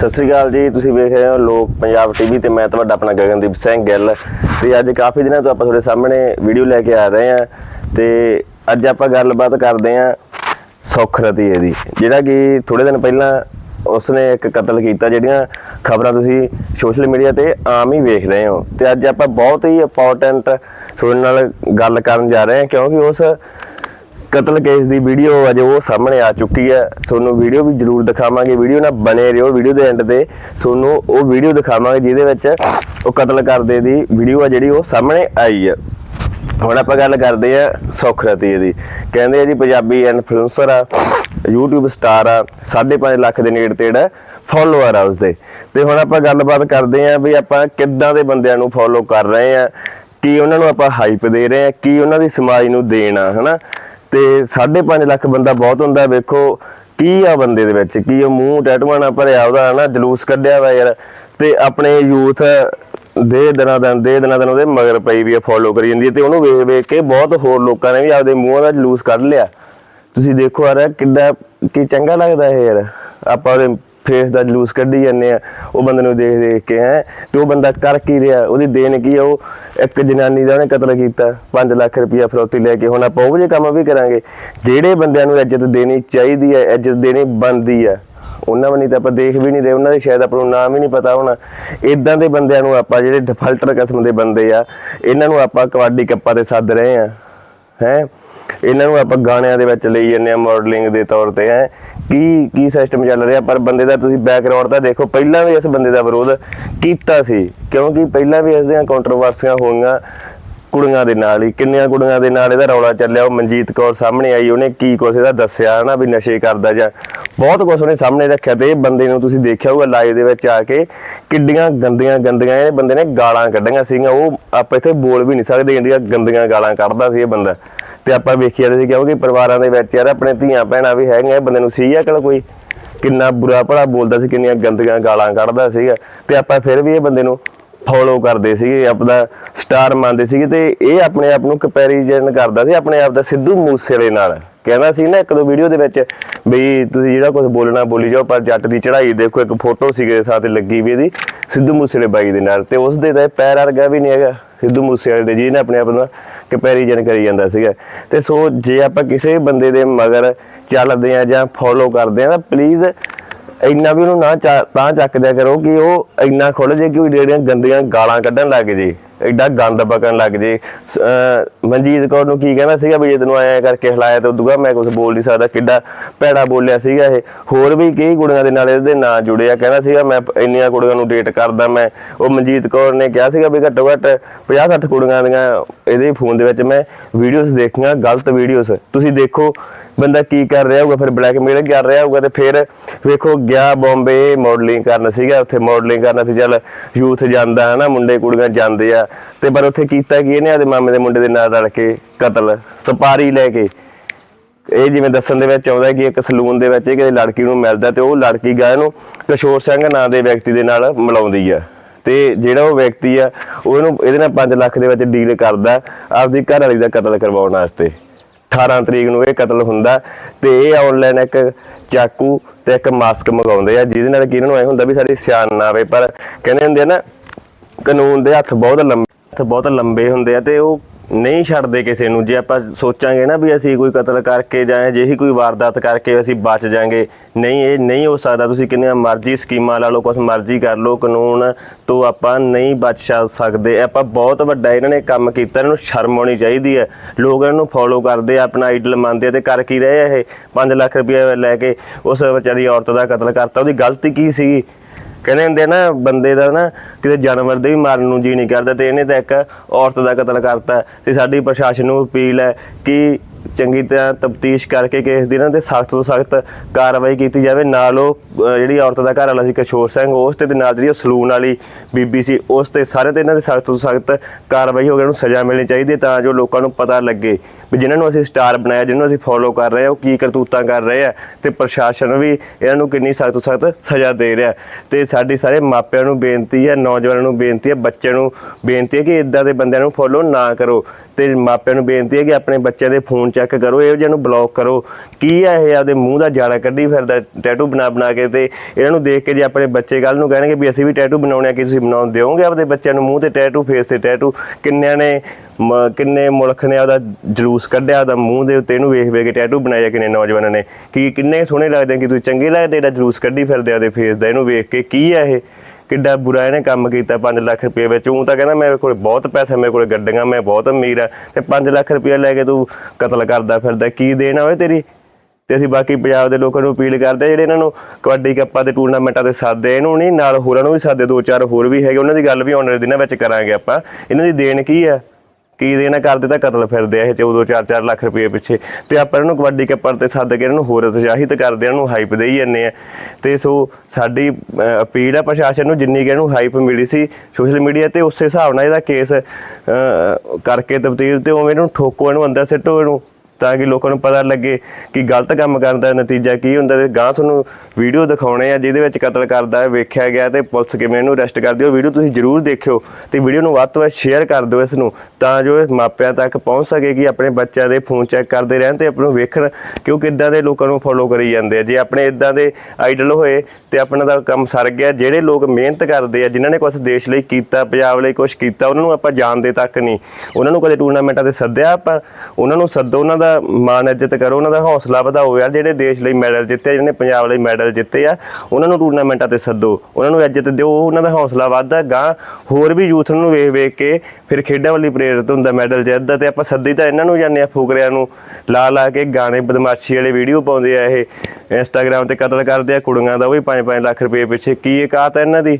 ਸਤਿ ਸ੍ਰੀ ਅਕਾਲ ਜੀ, ਤੁਸੀਂ ਵੇਖ ਰਹੇ ਹੋ ਲੋਕ ਪੰਜਾਬ ਟੀਵੀ ਤੇ ਮੈਂ ਤੁਹਾਡਾ ਆਪਣਾ ਗਗਨਦੀਪ ਸਿੰਘ ਗਿੱਲ। ਤੇ ਅੱਜ ਕਾਫੀ ਦਿਨਾਂ ਤੋਂ ਆਪਾਂ ਤੁਹਾਡੇ ਸਾਹਮਣੇ ਵੀਡੀਓ ਲੈ ਕੇ ਆ ਰਹੇ ਹਾਂ ਤੇ ਅੱਜ ਆਪਾਂ ਗੱਲਬਾਤ ਕਰਦੇ ਹਾਂ ਸੁੱਖ ਰਤੀਏ ਦੀ, ਜਿਹੜਾ ਕਿ ਥੋੜੇ ਦਿਨ ਪਹਿਲਾਂ ਉਸਨੇ ਇੱਕ ਕਤਲ ਕੀਤਾ, ਜਿਹੜੀਆਂ ਖਬਰਾਂ ਤੁਸੀਂ ਸੋਸ਼ਲ ਮੀਡੀਆ ਤੇ ਆਮ ਹੀ ਵੇਖ ਰਹੇ ਹੋ। ਤੇ ਅੱਜ ਆਪਾਂ ਬਹੁਤ ਹੀ ਇੰਪੋਰਟੈਂਟ ਸੁਣਨ ਨਾਲ ਗੱਲ ਕਰਨ ਜਾ ਰਹੇ ਹਾਂ, ਕਿਉਂਕਿ ਉਸ ਕਤਲ ਕੇਸ ਦੀ ਵੀਡੀਓ ਅਜੇ ਉਹ ਸਾਹਮਣੇ ਆ ਚੁੱਕੀ ਹੈ। ਤੁਹਾਨੂੰ ਵੀਡੀਓ ਵੀ ਜਰੂਰ ਦਿਖਾਵਾਂਗੇ। ਵੀਡੀਓ ਨਾਲ ਬਣੇ ਰਹੋ, ਵੀਡੀਓ ਦੇ ਐਂਡ ਤੇ। ਤੁਹਾਨੂੰ ਉਹ ਵੀਡੀਓ ਦਿਖਾਵਾਂਗੇ ਜਿਹਦੇ ਵਿੱਚ ਉਹ ਕਤਲ ਕਰਦੇ ਦੀ ਵੀਡੀਓ ਆ ਜਿਹੜੀ ਉਹ ਸਾਹਮਣੇ ਆਈ ਹੈ। ਹੁਣ ਆਪਾਂ ਗੱਲ ਕਰਦੇ ਆ ਸੁੱਖ ਰਤੀਏ ਦੀ। ਕਹਿੰਦੇ ਆ ਜੀ, ਪੰਜਾਬੀ ਇਨਫਲੂਐਂਸਰ ਆ, YouTube ਸਟਾਰ ਆ 5.5 ਲੱਖ ਦੇ ਨੇੜੇ ਤੇੜ ਫੋਲੋਅਰ ਆ ਉਸਦੇ। ਤੇ ਹੁਣ ਆਪਾਂ ਗੱਲਬਾਤ ਕਰਦੇ ਆ ਵੀ ਆਪਾਂ ਕਿੱਦਾਂ ਦੇ ਬੰਦਿਆਂ ਨੂੰ ਫੋਲੋ ਕਰ ਰਹੇ ਆ ਕੀ ਉਹਨਾਂ ਨੂੰ ਆਪਾਂ ਹਾਈਪ ਦੇ ਰਹੇ ਆ ਕੀ ਉਹਨਾਂ ਦੀ ਸਮਾਜ ਨੂੰ ਦੇਣਾ ਹਨਾ? ਤੇ 5.5 ਲੱਖ ਬੰਦਾ ਬਹੁਤ ਹੁੰਦਾ, ਵੇਖੋ ਕੀ ਆ ਬੰਦੇ ਦੇ ਵਿੱਚ, ਕੀ ਉਹ ਮੂੰਹ ਟੈਟੂਆਂ ਨਾਲ ਭਰਿਆ ਉਹਦਾ ਹਨਾ, ਜਲੂਸ ਕੱਢਿਆ ਵਾ ਯਾਰ, ਤੇ ਆਪਣੇ ਯੂਥ ਦੇ ਦਿਨਾਂ ਦਿਨ, ਦੇ ਦਿਨਾਂ ਦਿਨ ਉਹਦੇ ਮਗਰ ਪਈ ਵੀ ਫੋਲੋ ਕਰੀ ਜਾਂਦੀ ਹੈ ਤੇ ਉਹਨੂੰ ਵੇਖ ਵੇਖ ਕੇ ਬਹੁਤ ਹੋਰ ਲੋਕਾਂ ਨੇ ਵੀ ਆਪਦੇ ਮੂੰਹਾਂ ਦਾ ਜਲੂਸ ਕੱਢ ਲਿਆ। ਤੁਸੀਂ ਦੇਖੋ ਯਾਰ, ਕਿੱਡਾ, ਕੀ ਚੰਗਾ ਲੱਗਦਾ ਇਹ ਯਾਰ, ਆਪਾਂ ਉਹਦੇ ਫੇਸ ਦਾ ਜਲੂਸ ਕੱਢੀ ਜਾਂਦੇ ਆ, ਉਹ ਬੰਦੇ ਨੂੰ ਦੇਖ ਦੇਖ ਕੇ ਹੈ, ਤੇ ਉਹ ਬੰਦਾ ਕਰ ਕੀ ਰਿਹਾ, ਉਹਦੀ ਦੇਣ ਕੀ ਆ, ਉਹ ਇੱਕ ਜਨਾਨੀ ਦਾ ਉਹਨੇ ਕਤਲ ਕੀਤਾ 5 ਲੱਖ ਰੁਪਇਆ ਫਰੋਤੀ ਲੈ ਕੇ, ਹੁਣ ਆਪਾਂ ਉਹ ਜਿਹੇ ਕੰਮ ਵੀ ਕਰਾਂਗੇ, ਜਿਹੜੇ ਬੰਦਿਆਂ ਨੂੰ ਇੱਜ਼ਤ ਦੇਣੀ ਚਾਹੀਦੀ ਹੈ ਇੱਜ਼ਤ ਦੇਣੀ ਬਣਦੀ ਹੈ ਉਹਨਾਂ ਬਣੀ ਤਾਂ ਆਪਾਂ ਦੇਖ ਵੀ ਨਹੀਂ ਰਹੇ, ਉਹਨਾਂ ਦੇ ਸ਼ਾਇਦ ਆਪਾਂ ਨੂੰ ਨਾਮ ਹੀ ਨਹੀਂ ਪਤਾ ਹੋਣਾ ਇਦਾਂ ਦੇ ਬੰਦਿਆਂ ਨੂੰ ਆਪਾਂ ਜਿਹੜੇ ਡਿਫਾਲਟਰ ਕਿਸਮ ਦੇ ਬੰਦੇ ਆ, ਇਹਨਾਂ ਨੂੰ ਆਪਾਂ ਕਬੱਡੀ ਕੱਪਾ ਤੇ ਸੱਦ ਰਹੇ ਆ, ਹੈ ਇਹਨਾਂ ਨੂੰ ਆਪਾਂ ਗਾਣਿਆਂ ਦੇ ਵਿੱਚ ਲਈ ਜੰਨੇ ਆ ਮਾਡਲਿੰਗ ਦੇ ਤੌਰ ਤੇ, ਹੈ। ਕੀ ਕੀ ਸਿਸਟਮ ਚੱਲ ਰਿਹਾ? ਪਰ ਬੰਦੇ ਦਾ ਤੁਸੀਂ ਬੈਕਗ੍ਰਾਉਂਡ ਤਾਂ ਦੇਖੋ, ਪਹਿਲਾਂ ਵੀ ਇਸ ਬੰਦੇ ਦਾ ਵਿਰੋਧ ਕੀਤਾ ਸੀ। ਕਿਉਂਕਿ ਪਹਿਲਾਂ ਵੀ ਇਸ ਦੀਆਂ ਕੰਟਰੋਵਰਸੀਆਂ ਹੋਈਆਂ ਕੁੜੀਆਂ ਦੇ ਨਾਲ ਹੀ। ਕਿੰਨੀਆਂ ਕੁੜੀਆਂ ਦੇ ਨਾਲ ਇਹਦਾ ਰੌਲਾ ਚੱਲਿਆ, ਉਹ ਮਨਜੀਤ ਕੌਰ ਸਾਹਮਣੇ ਆਈ, ਉਹਨੇ ਕੀ ਕੁਛ ਇਹਦਾ ਦੱਸਿਆ, ਹਨਾ, ਵੀ ਨਸ਼ੇ ਕਰਦਾ ਜਾਂ ਬਹੁਤ ਕੁਛ ਉਹਨੇ ਸਾਹਮਣੇ ਰੱਖਿਆ ਤੇ ਇਹ ਬੰਦੇ ਨੂੰ ਤੁਸੀਂ ਦੇਖਿਆ ਹੋਊਗਾ ਲਾਈਵ ਦੇ ਵਿੱਚ ਆ ਕੇ ਕਿੱਡੀਆਂ ਗੰਦੀਆਂ ਗੰਦੀਆਂ ਇਹ ਬੰਦੇ ਨੇ ਗਾਲਾਂ ਕੱਢੀਆਂ ਸੀਗੀਆਂ। ਉਹ ਆਪਾਂ ਇੱਥੇ ਬੋਲ ਵੀ ਨਹੀਂ ਸਕਦੇ, ਇੰਡੀਆ ਗੰਦੀਆਂ ਗਾਲਾਂ ਕੱਢਦਾ ਸੀ ਇਹ ਬੰਦਾ। ਤੇ ਆਪਾਂ ਵੇਖੀ ਜਾਂਦੇ ਸੀ ਕਿਉਂਕਿ ਪਰਿਵਾਰਾਂ ਦੇ ਵਿੱਚ ਯਾਰ ਆਪਣੇ ਧੀਆਂ ਭੈਣਾਂ ਵੀ ਹੈਗੀਆਂ ਬੰਦੇ ਨੂੰ ਸੀ ਅਕਲ ਕੋਈ ਕਿੰਨਾ ਬੁਰਾ ਭਲਾ ਬੋਲਦਾ ਸੀ, ਕਿੰਨੀਆਂ ਗੰਦੀਆਂ ਗਾਲਾਂ ਕੱਢਦਾ ਸੀਗਾ। ਤੇ ਆਪਾਂ ਫਿਰ ਵੀ ਇਹ ਬੰਦੇ ਨੂੰ ਫੋਲੋ ਕਰਦੇ ਸੀਗੇ ਆਪਣਾ ਸਟਾਰ ਮੰਨਦੇ ਸੀਗੇ ਤੇ ਇਹ ਆਪਣੇ ਆਪ ਨੂੰ ਕੰਪੈਰੀਜ਼ਨ ਕਰਦਾ ਸੀ, ਆਪਣੇ ਆਪ ਦਾ ਸਿੱਧੂ ਮੂਸੇਵਾਲੇ ਨਾਲ। ਕਹਿੰਦਾ ਸੀ ਨਾ ਇੱਕ ਦੋ ਵੀਡੀਓ ਦੇ ਵਿੱਚ ਬਈ ਤੁਸੀਂ ਜਿਹੜਾ ਕੁਝ ਬੋਲਣਾ ਬੋਲੀ ਜਾਓ, ਪਰ ਜੱਟ ਦੀ ਚੜ੍ਹਾਈ ਦੇਖੋ, ਇੱਕ ਫੋਟੋ ਸੀਗੇ ਸਾਥ ਲੱਗੀ ਵੀ ਇਹਦੀ ਸਿੱਧੂ ਮੂਸੇਵਾਲੇ ਬਾਈ ਦੇ ਨਾਲ ਤੇ ਉਸ ਦੇ ਤਾਂ ਪੈਰ ਅਰਗਾ ਵੀ ਨਹੀਂ ਹੈਗਾ। ਸਿੱਧੂ ਮੂਸੇਵਾਲੇ ਦੇ, ਜਿਹਨੇ ਆਪਣੇ ਆਪ ਨੂੰ ਕੰਪੈਰੀਜ਼ਨ ਕਰੀ ਜਾਂਦਾ ਸੀਗਾ। ਤੇ ਸੋ ਜੇ ਆਪਾਂ ਕਿਸੇ ਬੰਦੇ ਦੇ ਮਗਰ ਚੱਲਦੇ ਆ ਜਾਂ ਫੋਲੋ ਕਰਦੇ ਆ ਤਾਂ ਪਲੀਜ਼ ਇੰਨਾ ਵੀ ਉਹਨੂੰ ਨਾ ਚਾ- ਤਾਂ ਚੱਕ ਦਿਆ ਕਰੋ ਕਿ ਉਹ ਇੰਨਾ ਖੁੱਲ ਜੇ ਕਿ ਉਹ ਜਿਹੜੀਆਂ ਗੰਦੀਆਂ ਗਾਲਾਂ ਕੱਢਣ ਲੱਗ ਜੇ। ਐਡਾ ਗੰਦ ਬਕਣ ਲੱਗ ਜੇ। ਮਨਜੀਤ ਕੌਰ ਨੂੰ ਕੀ ਕਹਿਣਾ ਸੀਗਾ ਵੀ ਜੇ ਤੈਨੂੰ ਐਂ ਕਰਕੇ ਹਿਲਾਇਆ ਤੇ ਉਦੋਂ ਮੈਂ ਕੁਝ ਬੋਲ ਨਹੀਂ ਸਕਦਾ। ਕਿੱਡਾ ਭੈੜਾ ਬੋਲਿਆ ਸੀਗਾ ਇਹ। ਹੋਰ ਵੀ ਕਈ ਕੁੜੀਆਂ ਦੇ ਨਾਲ ਇਹਦੇ ਨਾਂ ਜੁੜਿਆ ਕਹਿੰਦਾ ਸੀਗਾ ਮੈਂ ਇੰਨੀਆਂ ਕੁੜੀਆਂ ਨੂੰ ਡੇਟ ਕਰਦਾ ਮੈਂ। ਉਹ ਮਨਜੀਤ ਕੌਰ ਨੇ ਕਿਹਾ ਸੀਗਾ ਵੀ ਘੱਟੋ ਘੱਟ 50 60 ਕੁੜੀਆਂ ਦੀਆਂ ਇਹਦੇ ਫੋਨ ਦੇ ਵਿੱਚ ਮੈਂ ਵੀਡੀਓਜ਼ ਦੇਖੀਆਂ, ਗਲਤ ਵੀਡੀਓਜ਼ ਤੁਸੀਂ ਦੇਖੋ ਬੰਦਾ ਕੀ ਕਰ ਰਿਹਾ ਹੋਊਗਾ, ਫਿਰ ਬਲੈਕਮੇਲ ਕਰ ਰਿਹਾ ਹੋਊਗਾ ਤੇ ਫਿਰ ਵੇਖੋ ਗਿਆ ਬੰਬੇ ਮਾਡਲਿੰਗ ਕਰਨ ਸੀਗਾ। ਉੱਥੇ ਮਾਡਲਿੰਗ ਕਰਨਾ ਸੀ, ਚੱਲ ਯੂਥ ਜਾਂਦਾ ਹੈ ਨਾ, ਮੁੰਡੇ ਕੁੜੀਆਂ ਜਾਂਦੇ ਆ। ਤੇ ਪਰ ਉੱਥੇ ਕੀਤਾ ਕੀ ਇਹਨੇ, ਆਦੇ ਮਾਮੇ ਦੇ ਮੁੰਡੇ ਦੇ ਨਾਲ ਰਲ ਕੇ ਕਤਲ, ਸਪਾਰੀ ਲੈ ਕੇ। ਇਹ ਜਿਵੇਂ ਦੱਸਣ ਦੇ ਵਿੱਚ ਆਉਂਦਾ ਕਿ ਇੱਕ ਸਲੂਨ ਦੇ ਵਿੱਚ ਇਹ ਕਿਸੇ ਲੜਕੀ ਨੂੰ ਮਿਲਦਾ ਤੇ ਉਹ ਲੜਕੀ ਗਾ ਇਹਨੂੰ ਕਿਸ਼ੋਰ ਸਿੰਘ ਨਾਂ ਦੇ ਵਿਅਕਤੀ ਦੇ ਨਾਲ ਮਿਲਾਉਂਦੀ ਆ। ਤੇ ਜਿਹੜਾ ਉਹ ਵਿਅਕਤੀ ਆ, ਉਹ ਇਹਨੂੰ ਇਹਦੇ ਨਾਲ 5 ਲੱਖ ਦੇ ਵਿੱਚ ਡੀਲ ਕਰਦਾ, ਆਪਦੀ ਘਰ ਵਾਲੀ ਦਾ ਕਤਲ ਕਰਵਾਉਣ ਵਾਸਤੇ। 18 ਤਰੀਕ ਨੂੰ ਇਹ ਕਤਲ ਹੁੰਦਾ ਤੇ ਇਹ ਆਨਲਾਈਨ ਇੱਕ ਚਾਕੂ ਤੇ ਇੱਕ ਮਾਸਕ ਮੰਗਾਉਂਦੇ ਆ, ਜਿਹਦੇ ਨਾਲ ਕਿ ਇਹਨਾਂ ਨੂੰ ਐ ਹੁੰਦਾ ਵੀ ਸਾਡੀ ਸਿਆਣ ਨਾ ਆਵੇ, ਪਰ ਕਹਿੰਦੇ ਹੁੰਦੇ ਆ ਨਾ ਕਾਨੂੰਨ ਦੇ ਹੱਥ ਬਹੁਤ ਲੰਬੇ, ਹੱਥ ਬਹੁਤ ਲੰਬੇ ਹੁੰਦੇ ਆ ਤੇ ਉਹ ਨਹੀਂ ਛੱਡਦੇ ਕਿਸੇ ਨੂੰ। ਜੇ ਆਪਾਂ ਸੋਚਾਂਗੇ ਨਾ ਵੀ ਅਸੀਂ ਕੋਈ ਕਤਲ ਕਰਕੇ ਜਾਂ ਅਜਿਹੀ ਕੋਈ ਵਾਰਦਾਤ ਕਰਕੇ ਅਸੀਂ ਬਚ ਜਾਾਂਗੇ, ਨਹੀਂ, ਇਹ ਨਹੀਂ ਹੋ ਸਕਦਾ। ਤੁਸੀਂ ਕਿੰਨੀਆਂ ਮਰਜ਼ੀ ਸਕੀਮਾਂ ਲਾ ਲਓ, ਕੁਛ ਮਰਜ਼ੀ ਕਰ ਲਓ, ਕਾਨੂੰਨ ਤੋਂ ਆਪਾਂ ਨਹੀਂ ਬਚ ਸਕਦੇ। ਆਪਾਂ ਬਹੁਤ ਵੱਡਾ ਇਹਨਾਂ ਨੇ ਕੰਮ ਕੀਤਾ, ਇਹਨਾਂ ਨੂੰ ਸ਼ਰਮ ਆਉਣੀ ਚਾਹੀਦੀ ਹੈ। ਲੋਕ ਇਹਨਾਂ ਨੂੰ ਫੋਲੋ ਕਰਦੇ ਆ, ਆਪਣਾ ਆਈਡਲ ਮੰਨਦੇ ਆ ਤੇ ਕਰ ਕੀ ਰਹੇ ਆ ਇਹ? 5 ਲੱਖ ਰੁਪਏ ਲੈ ਕੇ ਉਸ ਵਿਚਾਰੀ ਔਰਤ ਦਾ ਕਤਲ ਕਰਤਾ, ਉਹਦੀ ਗਲਤੀ ਕੀ ਸੀਗੀ? ਕਹਿੰਦੇ ਹੁੰਦੇ ਨਾ, ਬੰਦੇ ਦਾ ਨਾ ਕਿਤੇ ਜਾਨਵਰ ਦੇ ਵੀ ਮਾਰਨ ਨੂੰ ਜੀ ਨਹੀਂ ਕਰਦਾ ਤੇ ਇਹਨੇ ਤਾਂ ਇੱਕ ਔਰਤ ਦਾ ਕਤਲ ਕਰਤਾ ਤੇ ਸਾਡੀ ਪ੍ਰਸ਼ਾਸਨ ਨੂੰ ਅਪੀਲ ਹੈ ਕਿ ਚੰਗੀ ਤਰ੍ਹਾਂ ਤਫਤੀਸ਼ ਕਰਕੇ ਕੇਸ ਦੀ ਇਹਨਾਂ ਤੇ ਸਖਤ ਤੋਂ ਸਖਤ ਕਾਰਵਾਈ ਕੀਤੀ ਜਾਵੇ। ਨਾਲ ਉਹ ਜਿਹੜੀ ਔਰਤ ਦਾ ਘਰ ਵਾਲਾ ਸੀ ਕਿਸ਼ੋਰ ਸਿੰਘ, ਉਸ ਤੇ ਨਾਲ ਜਿਹੜੀ ਉਹ ਸਲੂਨ ਵਾਲੀ ਬੀਬੀ ਸੀ, ਉਸ ਤੇ ਸਾਰੇ ਤੇ ਇਹਨਾਂ ਦੇ ਸਖਤ ਤੋਂ ਸਖਤ ਕਾਰਵਾਈ ਹੋ ਗਈ ਉਹਨੂੰ ਸਜ਼ਾ ਮਿਲਣੀ ਚਾਹੀਦੀ ਹੈ ਤਾਂ ਜੋ ਲੋਕਾਂ ਨੂੰ ਪਤਾ ਲੱਗੇ। ਵੀ ਜਿਨ੍ਹਾਂ ਨੂੰ ਅਸੀਂ ਸਟਾਰ ਬਣਾਇਆ, ਜਿਨ੍ਹਾਂ ਨੂੰ ਅਸੀਂ ਫੋਲੋ ਕਰ ਰਹੇ ਆ, ਉਹ ਕੀ ਕਰਤੂਤਾਂ ਕਰ ਰਹੇ ਆ ਤੇ ਪ੍ਰਸ਼ਾਸਨ ਵੀ ਇਹਨਾਂ ਨੂੰ ਕਿੰਨੀ ਸਖਤ ਤੋਂ ਸਖਤ ਸਜ਼ਾ ਦੇ ਰਿਹਾ ਤੇ ਸਾਡੀ ਸਾਰੇ ਮਾਪਿਆਂ ਨੂੰ ਬੇਨਤੀ ਹੈ, ਨੌਜਵਾਨਾਂ ਨੂੰ ਬੇਨਤੀ ਹੈ, ਬੱਚਿਆਂ ਨੂੰ ਬੇਨਤੀ ਹੈ ਕਿ ਇਦਾਂ ਦੇ ਬੰਦਿਆਂ ਨੂੰ ਫੋਲੋ ਨਾ ਕਰੋ। ਤੇ ਮਾਪਿਆਂ ਨੂੰ ਬੇਨਤੀ ਹੈ ਕਿ ਆਪਣੇ ਬੱਚਿਆਂ ਦੇ ਫੋਨ ਚੈੱਕ ਕਰੋ, ਇਹੋ ਜਿਹਾ ਨੂੰ ਬਲੌਕ ਕਰੋ। ਕੀ ਹੈ ਇਹ ਆਪਦੇ ਮੂੰਹ ਦਾ ਜਾਲਾ ਕੱਢੀ ਫਿਰਦਾ ਟੈਟੂ ਬਣਾ ਬਣਾ ਕੇ ਤੇ ਇਹਨਾਂ ਨੂੰ ਦੇਖ ਕੇ ਜੇ ਆਪਣੇ ਬੱਚੇ ਗੱਲ ਨੂੰ ਕਹਿਣਗੇ ਵੀ ਅਸੀਂ ਵੀ ਟੈਟੂ ਬਣਾਉਣੇ ਆ, ਕਿ ਤੁਸੀਂ ਬਣਾਉਣ ਦਿਓਗੇ ਆਪਦੇ ਬੱਚਿਆਂ ਨੂੰ ਮੂੰਹ ਤੇ ਟੈਟੂ ਫੇਸ ਤੇ ਟੈਟੂ ਕਿੰਨਿਆਂ ਨੇ ਕਿੰਨੇ ਮੁਲਕ ਨੇ ਉਹਦਾ ਜਲੂਸ ਕੱਢਿਆ ਉਹਦਾ ਮੂੰਹ ਦੇ ਉੱਤੇ ਇਹਨੂੰ ਵੇਖ ਵੇਖ ਕੇ ਟੈਟੂ ਬਣਾਇਆ ਕਿੰਨੇ ਨੌਜਵਾਨਾਂ ਨੇ। ਕਿ ਕਿੰਨੇ ਸੋਹਣੇ ਲੱਗਦੇ ਕਿ ਤੁਸੀਂ ਚੰਗੇ ਲੱਗਦੇ ਇਹਦਾ ਜਲੂਸ ਕੱਢੀ ਫਿਰਦੇ ਆ ਉਹਦੇ ਫੇਸ ਦਾ, ਇਹਨੂੰ ਵੇਖ ਕੇ ਕੀ ਆ ਇਹ? ਕਿੱਡਾ ਬੁਰਾ ਇਹਨੇ ਕੰਮ ਕੀਤਾ 5 ਲੱਖ ਰੁਪਏ ਵਿੱਚ। ਉਹ ਤਾਂ ਕਹਿੰਦਾ ਮੇਰੇ ਕੋਲ ਬਹੁਤ ਪੈਸਾ, ਮੇਰੇ ਕੋਲ ਗੱਡੀਆਂ, ਮੈਂ ਬਹੁਤ ਅਮੀਰ ਆ ਤੇ 5 ਲੱਖ ਰੁਪਏ ਲੈ ਕੇ ਤੂੰ ਕਤਲ ਕਰਦਾ ਫਿਰਦਾ, ਕੀ ਦੇਣਾ ਓਏ ਤੇਰੀ? ਤੇ ਅਸੀਂ ਬਾਕੀ ਪੰਜਾਬ ਦੇ ਲੋਕਾਂ ਨੂੰ ਅਪੀਲ ਕਰਦੇ ਆ, ਜਿਹੜੇ ਇਹਨਾਂ ਨੂੰ ਕਬੱਡੀ ਕੱਪਾਂ ਦੇ ਟੂਰਨਾਮੈਂਟਾਂ ਤੇ ਸਾਦੇ ਇਹਨੂੰ ਨਹੀਂ, ਨਾਲ ਹੋਰਾਂ ਨੂੰ ਵੀ ਸਾਦੇ, ਦੋ ਚਾਰ ਹੋਰ ਵੀ ਹੈਗੇ, ਉਹਨਾਂ ਦੀ ਗੱਲ ਵੀ ਆਉਣ ਵਾਲੇ ਦਿਨਾਂ ਵਿੱਚ ਕਰਾਂਗੇ ਆਪਾਂ। ਇਹਨਾਂ ਦੀ ਦੇਣ ਕੀ ਆ? ਕੀ ਦੇ ਦੇਣਾ ਕਰਦੇ ਤਾਂ ਕਤਲ ਫਿਰਦੇ ਆ, ਇਹ 14 4 4 ਲੱਖ ਰੁਪਏ ਪਿੱਛੇ। ਤੇ ਆਪਾਂ ਇਹਨੂੰ ਕਬੱਡੀ ਕੱਪਾਂ ਤੇ ਸੱਦ ਕੇ ਇਹਨੂੰ ਹੋਰ ਉਤਸ਼ਾਹਿਤ ਕਰਦੇ ਆ, ਇਹਨੂੰ ਹਾਈਪ ਦੇਈ ਜਾਂਦੇ ਆ। ਤੇ ਸੋ ਸਾਡੀ ਅਪੀਲ ਆ ਪ੍ਰਸ਼ਾਸਨ ਨੂੰ, ਜਿੰਨੀ ਕਿ ਇਹਨੂੰ ਹਾਈਪ ਮਿਲੀ ਸੀ ਸੋਸ਼ਲ ਮੀਡੀਆ ਤੇ, ਉਸੇ ਹਿਸਾਬ ਨਾਲ ਇਹਦਾ ਕੇਸ ਕਰਕੇ ਤਬਦੀਲ ਤੇ ਉਵੇਂ ਇਹਨੂੰ ਠੋਕੋ, ਇਹਨੂੰ ਅੰਦਰ ਸਿੱਟੋ ਇਹਨੂੰ। ਤਾਂ ਕਿ ਲੋਕਾਂ ਨੂੰ ਪਤਾ ਲੱਗੇ ਕਿ ਗਲਤ ਕੰਮ ਕਰਨ ਦਾ ਨਤੀਜਾ ਕੀ ਹੁੰਦਾ ਤੇ ਗਾਂ ਤੁਹਾਨੂੰ ਵੀਡੀਓ ਦਿਖਾਉਣੇ ਆ, ਜਿਹਦੇ ਵਿੱਚ ਕਤਲ ਕਰਦਾ ਵੇਖਿਆ ਗਿਆ ਤੇ ਪੁਲਿਸ ਕਿਵੇਂ ਇਹਨੂੰ ਅਰੈਸਟ ਕਰਦੀ ਉਹ ਵੀਡੀਓ ਤੁਸੀਂ ਜਰੂਰ ਦੇਖਿਓ ਤੇ ਵੀਡੀਓ ਨੂੰ ਵੱਧ ਤੋਂ ਵੱਧ ਸ਼ੇਅਰ ਕਰ ਦਿਓ ਇਸ ਨੂੰ, ਤਾਂ ਜੋ ਮਾਪਿਆਂ ਤੱਕ ਪਹੁੰਚ ਸਕੇ ਕਿ ਆਪਣੇ ਬੱਚਿਆਂ ਦੇ ਫੋਨ ਚੈੱਕ ਕਰਦੇ ਰਹਿਣ ਤੇ ਆਪਾਂ ਨੂੰ ਵੇਖਣ ਕਿਉਂਕਿ ਇਦਾਂ ਦੇ ਲੋਕਾਂ ਨੂੰ ਫੋਲੋ ਕਰੀ ਜਾਂਦੇ ਆ। ਜੇ ਆਪਣੇ ਇਦਾਂ ਦੇ ਆਈਡਲ ਹੋਏ ਤੇ ਆਪਣਾ ਦਾ ਕੰਮ ਸਰ ਗਿਆ, ਜਿਹੜੇ ਲੋਕ ਮਿਹਨਤ ਕਰਦੇ ਆ, ਜਿਨ੍ਹਾਂ ਨੇ ਕੁਝ ਦੇਸ਼ ਲਈ ਕੀਤਾ, ਪੰਜਾਬ ਲਈ ਕੁਝ ਕੀਤਾ, ਉਹਨਾਂ ਨੂੰ ਆਪਾਂ ਜਾਣਦੇ ਤੱਕ ਨਹੀਂ। ਉਹਨਾਂ ਨੂੰ ਕਦੇ ਟੂਰਨਾਮੈਂਟਾਂ ਤੇ ਸੱਦਿਆ ਆਪਾਂ, ਉਹਨਾਂ ਨੂੰ ਸੱਦੋ, ਉਹਨਾਂ ਦਾ ਮਾਣ ਇੱਜ਼ਤ ਕਰੋ, ਉਹਨਾਂ ਦਾ ਹੌਸਲਾ ਵਧਾਓ ਯਾਰ, ਜਿਹੜੇ ਦੇਸ਼ ਲਈ ਮੈਡਲ ਜਿੱਤੇ ਜਿਹਨੇ ਪੰਜਾਬ ਲਈ ਮੈਡਲ ਜਿੱਤੇ ਆ, ਉਹਨਾਂ ਨੂੰ ਟੂਰਨਾਮੈਂਟਾਂ ਤੇ ਸੱਦੋ, ਉਹਨਾਂ ਨੂੰ ਇੱਜ਼ਤ ਦਿਓ, ਉਹਨਾਂ ਦਾ ਹੌਸਲਾ ਵੱਧਦਾ ਗਾਂ ਹੋਰ ਵੀ ਯੂਥ ਨੂੰ ਵੇਖ ਵੇਖ ਕੇ ਫਿਰ ਖੇਡਾਂ ਵੱਲ ਪ੍ਰੇਰਿਤ ਹੁੰਦਾ ਮੈਡਲ ਜਿੱਤਦਾ ਤੇ ਆਪਾਂ ਸੱਦੀ ਤਾਂ ਇਹਨਾਂ ਨੂੰ ਜਾਂਦੇ ਆ ਫੁਕਰਿਆਂ ਨੂੰ, ਲਾ ਲਾ ਕੇ ਗਾਣੇ ਬਦਮਾਸ਼ੀ ਵਾਲੇ ਵੀਡੀਓ ਪਾਉਂਦੇ ਆ ਇਹ, ਇੰਸਟਾਗ੍ਰਾਮ ਤੇ ਕਤਲ ਕਰਦੇ ਆ ਕੁੜੀਆਂ ਦਾ, ਉਹ ਵੀ 5-5 ਲੱਖ ਰੁਪਏ ਪਿੱਛੇ, ਕੀ ਇਹ ਕਾਤ ਹੈ ਇਹਨਾਂ ਦੀ?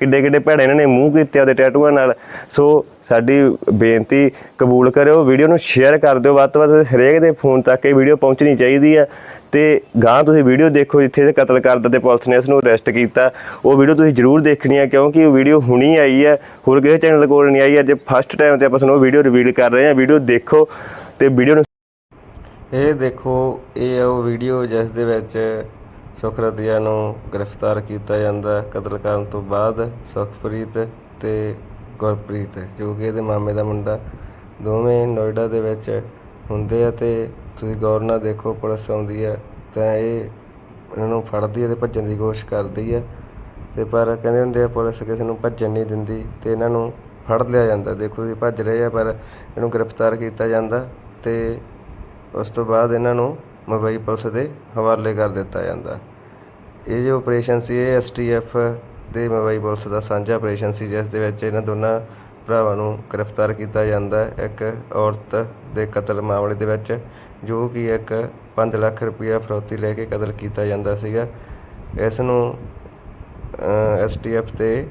ਕਿੱਡੇ ਕਿੱਡੇ ਭੈੜੇ ਇਹਨਾਂ ਨੇ ਮੂੰਹ ਕੀਤੇ ਉਹਦੇ ਟੈਟੂਆਂ ਨਾਲ। ਸੋ ਸਾਡੀ ਬੇਨਤੀ ਕਬੂਲ ਕਰਿਓ ਵੀਡੀਓ ਨੂੰ ਸ਼ੇਅਰ ਕਰ ਦਿਓ, ਵੱਧ ਤੋਂ ਵੱਧ ਹਰੇਕ ਦੇ ਫੋਨ ਤੱਕ ਇਹ ਵੀਡੀਓ ਪਹੁੰਚਣੀ ਚਾਹੀਦੀ ਹੈ ਤੇ ਗਾਂ ਤੁਸੀਂ ਵੀਡੀਓ ਦੇਖੋ, ਜਿੱਥੇ ਇਹ ਕਤਲ ਕਰਦਾ ਤੇ ਪੁਲਿਸ ਨੇ ਇਸ ਨੂੰ ਅਰੈਸਟ ਕੀਤਾ। ਉਹ ਵੀਡੀਓ ਤੁਸੀਂ ਜ਼ਰੂਰ ਦੇਖਣੀ ਹੈ ਕਿਉਂਕਿ ਉਹ ਵੀਡੀਓ ਹੁਣੀ ਆਈ ਹੈ ਹੋਰ ਕਿਸੇ ਚੈਨਲ ਕੋਲ ਨਹੀਂ ਆਈ, ਅੱਜ ਫਸਟ ਟਾਈਮ ਤੇ ਆਪਾਂ ਤੁਹਾਨੂੰ ਉਹ ਵੀਡੀਓ ਰਿਵੀਲ ਕਰ ਰਹੇ ਹਾਂ ਵੀਡੀਓ ਦੇਖੋ ਤੇ ਵੀਡੀਓ ਨੂੰ ਇਹ ਦੇਖੋ, ਇਹ ਆ ਉਹ ਵੀਡੀਓ ਜਿਸ ਦੇ ਵਿੱਚ ਸੁਖਰਤੀਆ ਨੂੰ ਗ੍ਰਿਫਤਾਰ ਕੀਤਾ ਜਾਂਦਾ ਕਤਲ ਕਰਨ ਤੋਂ ਬਾਅਦ ਸੁਖਪ੍ਰੀਤ ਤੇ ਗੁਰਪ੍ਰੀਤ ਜੋ ਕਿ ਇਹਦੇ ਮਾਮੇ ਦਾ ਮੁੰਡਾ ਦੋਵੇਂ ਨੋਇਡਾ ਦੇ ਵਿੱਚ ਹੁੰਦੇ ਆ ਤੇ ਤੁਸੀਂ ਗੌਰ ਨਾਲ ਦੇਖੋ, ਪੁਲਿਸ ਆਉਂਦੀ ਹੈ ਤਾਂ ਇਹ ਇਹਨਾਂ ਨੂੰ ਫੜਦੀ ਹੈ ਤੇ ਭੱਜਣ ਦੀ ਕੋਸ਼ਿਸ਼ ਕਰਦੀ ਹੈ ਤੇ ਪਰ ਕਹਿੰਦੇ ਹੁੰਦੇ ਆ, ਪੁਲਿਸ ਕਿਸੇ ਨੂੰ ਭੱਜਣ ਨਹੀਂ ਦਿੰਦੀ ਤੇ ਇਹਨਾਂ ਨੂੰ ਫੜ ਲਿਆ ਜਾਂਦਾ। ਦੇਖੋ ਜੀ ਭੱਜ ਰਹੇ ਆ, ਪਰ ਇਹਨੂੰ ਗ੍ਰਿਫਤਾਰ ਕੀਤਾ ਜਾਂਦਾ ਤੇ ਉਸ ਤੋਂ ਬਾਅਦ ਇਹਨਾਂ ਨੂੰ ਮੁੰਬਈ ਪੁਲਿਸ ਦੇ ਹਵਾਲੇ ਕਰ ਦਿੱਤਾ ਜਾਂਦਾ। ਇਹ ਜੋ ਆਪਰੇਸ਼ਨ ਸੀ, ਇਹ ਐਸਟੀਐਫ ਤੇ ਮੁੰਬਈ ਪੁਲਿਸ ਦਾ ਸਾਂਝਾ ਆਪਰੇਸ਼ਨ ਸੀ, ਜਿਸ ਦੇ ਵਿੱਚ ਇਹਨਾਂ ਦੋਨਾਂ ਭਰਾਵਾਂ ਨੂੰ ਗ੍ਰਿਫਤਾਰ ਕੀਤਾ ਜਾਂਦਾ। ਹੈ ਇੱਕ ਔਰਤ ਦੇ ਕਤਲ ਮਾਮਲੇ ਦੇ ਵਿੱਚ, ਜੋ ਕਿ ਇੱਕ 5 ਲੱਖ ਰੁਪਇਆ ਫਰੋਤੀ ਲੈ ਕੇ ਕਤਲ ਕੀਤਾ ਜਾਂਦਾ ਸੀਗਾ। ਇਸ ਨੂੰ ਐਸਟੀਐਫ ਤੇ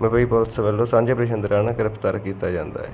ਮੁੰਬਈ ਪੁਲਿਸ ਵੱਲੋਂ ਸਾਂਝੇ ਆਪਰੇਸ਼ਨ ਦੌਰਾਨ ਗ੍ਰਿਫਤਾਰ ਕੀਤਾ ਜਾਂਦਾ ਹੈ।